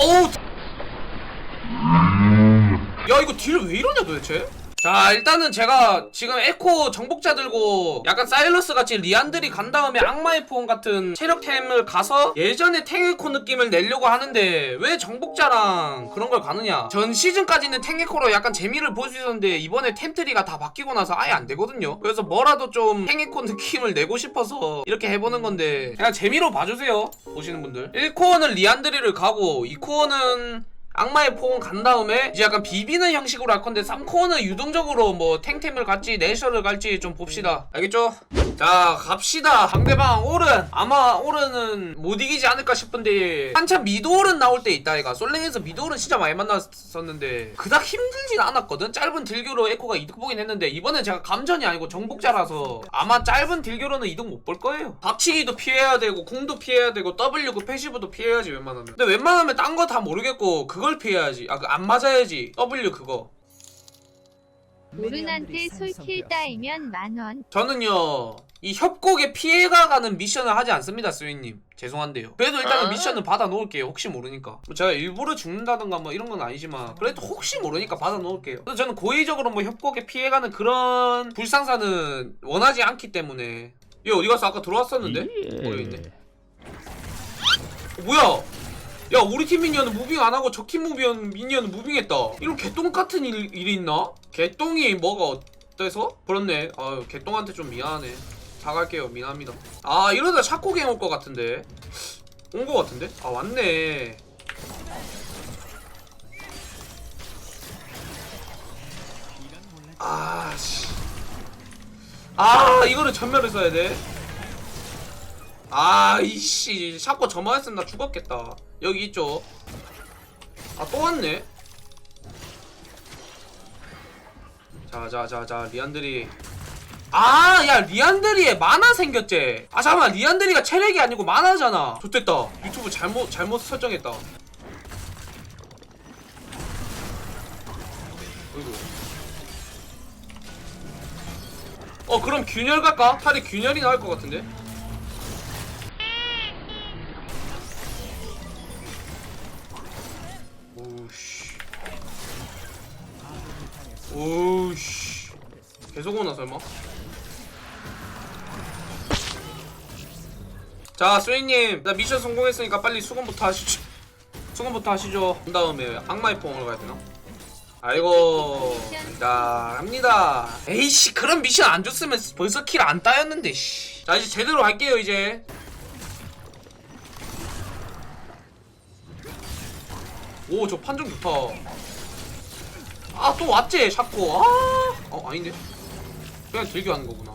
어우 야 이거 딜 왜 이러냐 도대체? 자 일단은 제가 지금 에코 정복자 들고 약간 사일러스 같이 리안들이 간 다음에 악마의 포옹 같은 체력템을 가서 예전에 탱에코 느낌을 내려고 하는데 왜 정복자랑 그런 걸 가느냐? 전 시즌까지는 탱에코로 약간 재미를 볼 수 있었는데 이번에 템트리가 다 바뀌고 나서 아예 안 되거든요. 그래서 뭐라도 좀 탱에코 느낌을 내고 싶어서 이렇게 해보는 건데 그냥 재미로 봐주세요 보시는 분들. 1코어는 리안드리를 가고 2코어는 악마의 포옹 간 다음에 이제 약간 비비는 형식으로 할 건데 3코어는 유동적으로 뭐 탱템을 갈지 내셔를 갈지 좀 봅시다. 알겠죠? 자 갑시다. 상대방 오른. 아마 오른은 못 이기지 않을까 싶은데 한참 미드 오른 나올 때 있다 얘가. 솔랭에서 미드 오른 진짜 많이 만났었는데 그닥 힘들진 않았거든? 짧은 딜교로 에코가 이득 보긴 했는데 이번엔 제가 감전이 아니고 정복자라서 아마 짧은 딜교로는 이득 못 볼 거예요. 박치기도 피해야 되고 공도 피해야 되고 W 그 패시브도 피해야지 웬만하면. 근데 웬만하면 딴 거 다 모르겠고 그걸 피해야지. 아 그 안 맞아야지. W 그거. 오른한테 솔킬 따이면 만원. 저는요 이 협곡에 피해가 가는 미션을 하지 않습니다 스윙님. 죄송한데요. 그래도 일단은 미션을 받아 놓을게요 혹시 모르니까. 뭐 제가 일부러 죽는다던가 뭐 이런 건 아니지만 그래도 혹시 모르니까 받아 놓을게요. 그래서 저는 고의적으로 뭐 협곡에 피해가는 그런 불상사는 원하지 않기 때문에. 얘 어디 갔어 아까 들어왔었는데? 모여있네. 어, 뭐야 야 우리 팀 미니언은 무빙 안 하고 적팀 무빙 미니언은 무빙했다. 이런 개똥 같은 일, 일이 있나? 개똥이 뭐가 어때서? 그렇네. 아유 개똥한테 좀 미안하네. 사갈게요. 미안합니다. 아 이러다 샤코갱 올 것 같은데. 온 것 같은데? 아 왔네. 아 씨. 아 이거를 전멸을 써야 돼. 아, 이씨, 샤코 저만 했으면 나 죽었겠다. 여기 있죠. 아, 또 왔네. 자, 자, 자, 자, 리안드리. 아, 야, 리안드리에 만화 생겼지. 아, 잠깐만, 리안드리가 체력이 아니고 만화잖아. 좋됐다. 유튜브 잘못, 잘못 설정했다. 어이구. 어, 그럼 균열 갈까? 차라리 균열이 나을 것 같은데? 오우씨 계속 오나 설마? 자 스웨이님 나 미션 성공했으니까 빨리 수건부터 하시죠 수건부터 하시죠 그 다음에 악마의 포옹을 가야 되나? 아이고 자 갑니다 에이씨 그런 미션 안 줬으면 벌써 킬 안 따였는데 씨. 자 이제 제대로 할게요 이제 오 저 판정 좋다 아 또 왔지 샤코. 아 어, 아닌데? 그냥 길게 하는 거구나.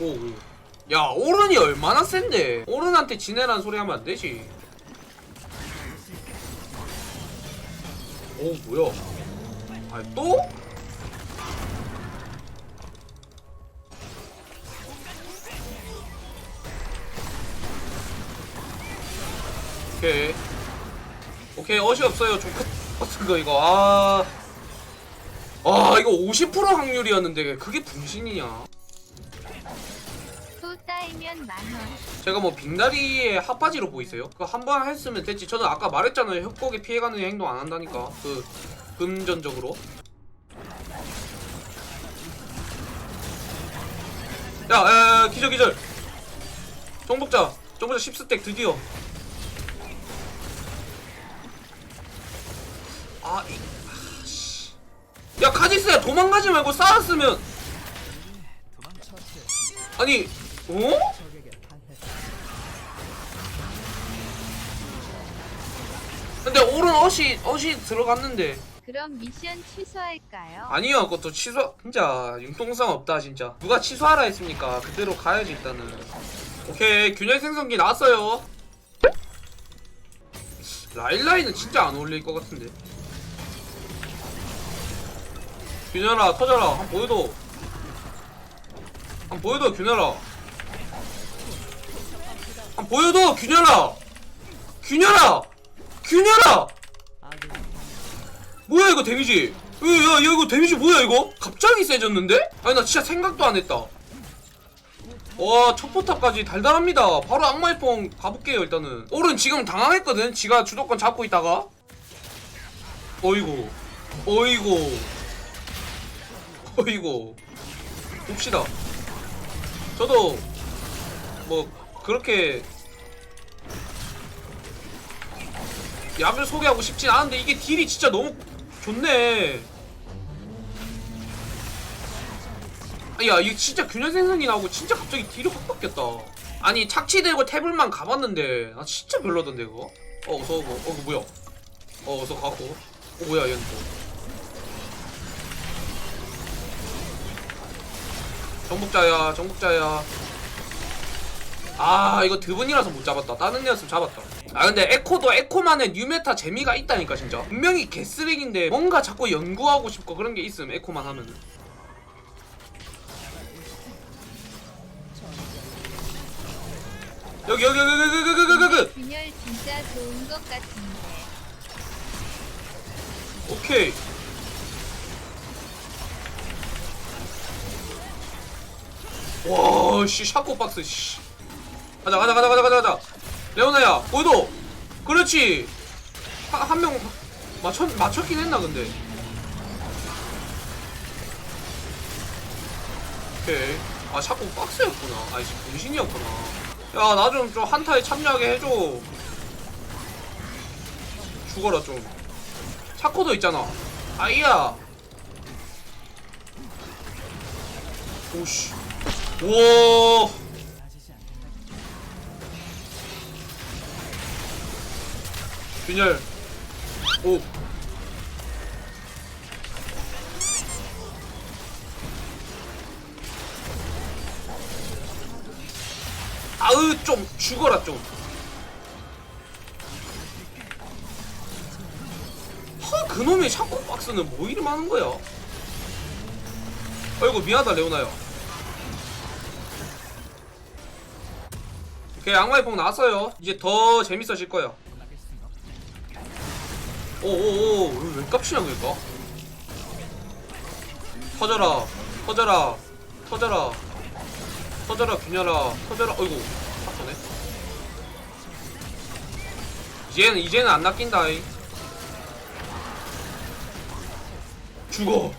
오, 오. 야 오른이 얼마나 센데? 오른한테 지내라는 소리 하면 안 되지. 오 뭐야? 아니 또? 오케이. 오케이 어시 없어요. 좀 같은 거 이거. 아... 아 이거 50% 확률이었는데 그게 분신이냐? 또 따이면 만원. 제가 뭐 빙다리에 핫바지로 보이세요? 그거 한 번 했으면 됐지. 저는 아까 말했잖아요. 협곡에 피해가는 행동 안 한다니까. 그 금전적으로. 야, 야, 야 기절 기절. 정복자 정복자 10스택 드디어 아, 이, 아, 씨. 야 카지스야 도망가지 말고 싸웠으면. 아니 어? 근데 오른 어시 어시 들어갔는데. 그럼 미션 취소할까요? 아니요 그것도 취소 진짜 융통성 없다 진짜. 누가 취소하라 했습니까? 그대로 가야지 일단은. 오케이 균열 생성기 나왔어요. 라일라이는 진짜 안 어울릴 것 같은데 균열아 터져라 한번 보여도 한번 보여도 균열아 한번 보여도 균열아 균열아 균열아 뭐야 이거 데미지 야, 야, 야 이거 데미지 뭐야 이거? 갑자기 세졌는데? 아니 나 진짜 생각도 안 했다 와, 첫 포탑까지 달달합니다. 바로 악마의 뽕 가볼게요, 일단은. 오른 지금 당황했거든? 지가 주도권 잡고 있다가. 어이구. 어이구. 어이구. 봅시다. 저도, 뭐, 그렇게, 약을 소개하고 싶진 않은데, 이게 딜이 진짜 너무 좋네. 야 이거 진짜 균열 생성이 나오고 진짜 갑자기 딜이 확 바뀌었다 아니 착취 들고 태블만 가봤는데 나 진짜 별로던데 그거 어 어서 오고 어 뭐야 어 어서 가고 어 뭐야 얘는 또 정복자야 정복자야. 아 이거 드분이라서 못 잡았다. 다른 애였으면 잡았다. 아 근데 에코도 에코만의 뉴메타 재미가 있다니까 진짜. 분명히 개쓰레기인데 뭔가 자꾸 연구하고 싶고 그런 게 있음 에코만 하면은. 여기 여기 여기 여기 여기 여기 여기 여기. 균열 진짜 좋은 것 같은데. 오케이 와 씨 샤코 박스 씨. 가자 가자 가자 가자 가자. 가자 레오나야 오도 그렇지. 한명 맞췄 맞췄긴 했나 근데. 오케이. 아 샤코 박스였구나. 아이씨 분신이었구나. 야 나 좀 좀 한타에 참여하게 해줘. 죽어라 좀. 샤코도 있잖아. 아이야. 오씨 우와 균열 오 아으 좀 죽어라 좀 하, 그놈의 샤코 박스는 뭐 이리 많은 거야? 아이고 미안하다 레오나요. 오케이 악마의 뽕 나왔어요. 이제 더 재밌어질 거예요. 오오오 왜 깝치냐 그니까? 터져라 터져라 터져라 터져라 균열아 터져라 어이구 아프네. 이제는 이제는 안 낚인다이. 죽어.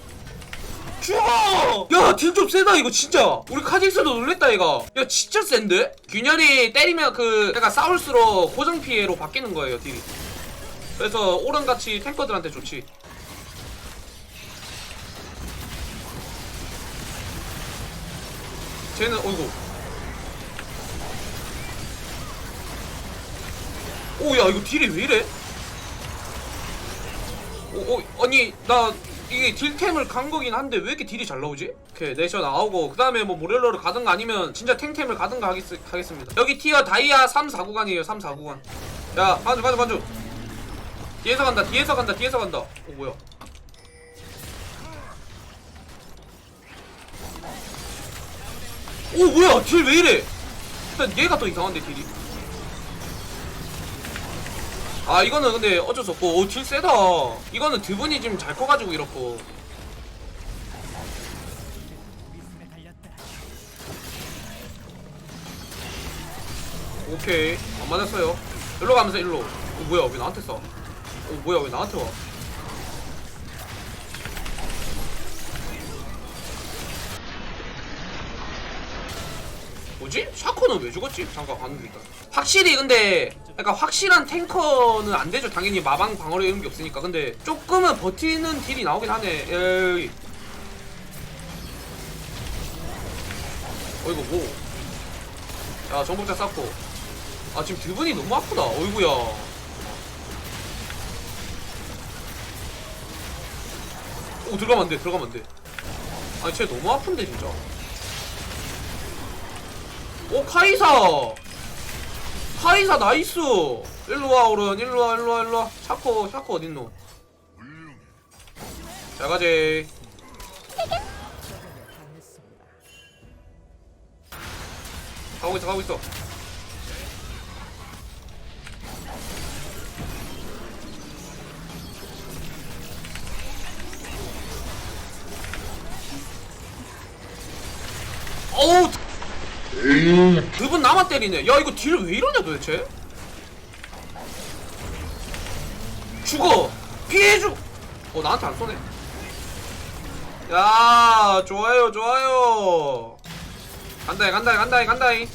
죽어! 야, 딜 좀 세다, 이거 진짜! 우리 카직스도 놀랬다, 이거. 야, 진짜 센데? 균열이 때리면 그, 약간 싸울수록 고정 피해로 바뀌는 거예요, 딜이. 그래서 오른같이 탱커들한테 좋지. 쟤는, 어이구. 오, 야, 이거 딜이 왜 이래? 오, 오, 아니, 나, 이게 딜템을 간 거긴 한데 왜 이렇게 딜이 잘 나오지? 오케이 내셔 나오고 그 다음에 뭐 모렐러를 가든가 아니면 진짜 탱템을 가든가 하겠, 하겠습니다. 여기 티어 다이아 3, 4 구간이에요 3, 4 구간. 야 반주 반주 반주. 뒤에서 간다 뒤에서 간다 뒤에서 간다. 오 뭐야? 오 뭐야? 딜 왜 이래? 일단 얘가 더 이상한데 딜이 아 이거는 근데 어쩔 수 없고. 오딜 세다. 이거는 드분이 지금 잘 커가지고 이렇고. 오케이. 안 맞았어요. 일로 가면서 일로. 어 뭐야. 왜 나한테 쏴어 뭐야. 왜 나한테 와 뭐지? 샤코는 왜 죽었지? 잠깐 가는데 일단. 확실히 근데 약간 확실한 탱커는 안 되죠. 당연히 마방 방어력 이런 게 없으니까. 근데 조금은 버티는 딜이 나오긴 하네. 에이. 어이구 뭐야 정복자 쌓고. 아 지금 드분이 너무 아프다. 어이구야. 오 들어가면 안돼. 들어가면 안돼. 아니 쟤 너무 아픈데 진짜 오 카이사! 카이사 나이스! 일로와 오른. 일로와 일로와 일로와. 샤코 샤코 어딨노? 잘 가지 가고 있어 가고 있어. 어우 그분 나만 때리네. 야 이거 딜 왜 이러냐 도대체? 죽어! 피해줘! 어 나한테 안 쏘네. 야 좋아요 좋아요. 간다이 간다이 간다이 간다이.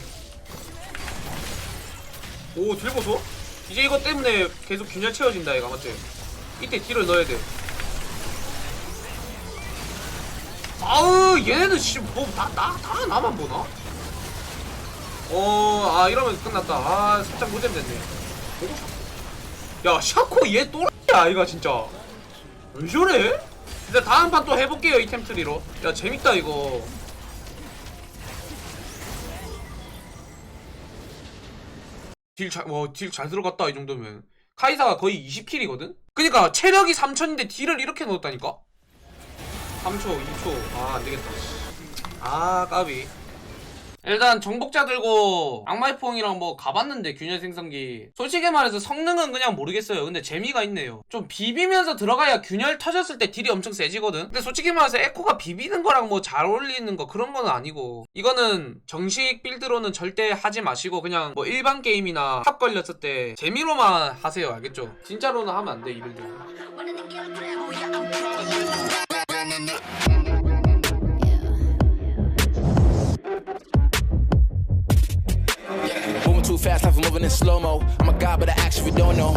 오딜 보소 이제 이것 때문에 계속 균열 채워진다 얘가 맞지 이때 딜을 넣어야 돼. 아우 얘네는 씨뭐다나다 나만 보나 어 아 이러면 끝났다. 아 살짝 무잼 됐네. 야 샤코 얘 또라이야 이거 진짜. 왜 저래? 근데 다음 판 또 해볼게요 이템 트리로. 야 재밌다 이거. 딜 잘 와 딜 잘 들어갔다 이 정도면. 카이사가 거의 20킬이거든? 그니까 체력이 3000인데 딜을 이렇게 넣었다니까? 3초 2초. 아 안 되겠다. 아 까비 일단 정복자 들고 악마의 포옹이랑 뭐 가봤는데 균열 생성기. 솔직히 말해서 성능은 그냥 모르겠어요. 근데 재미가 있네요. 좀 비비면서 들어가야 균열 터졌을 때 딜이 엄청 세지거든? 근데 솔직히 말해서 에코가 비비는 거랑 뭐 잘 어울리는 거 그런 건 아니고. 이거는 정식 빌드로는 절대 하지 마시고 그냥 뭐 일반 게임이나 탑 걸렸을 때 재미로만 하세요. 알겠죠? 진짜로는 하면 안 돼 이 빌드 too fast, life moving in slow mo. I'm a god, but I actually don't know.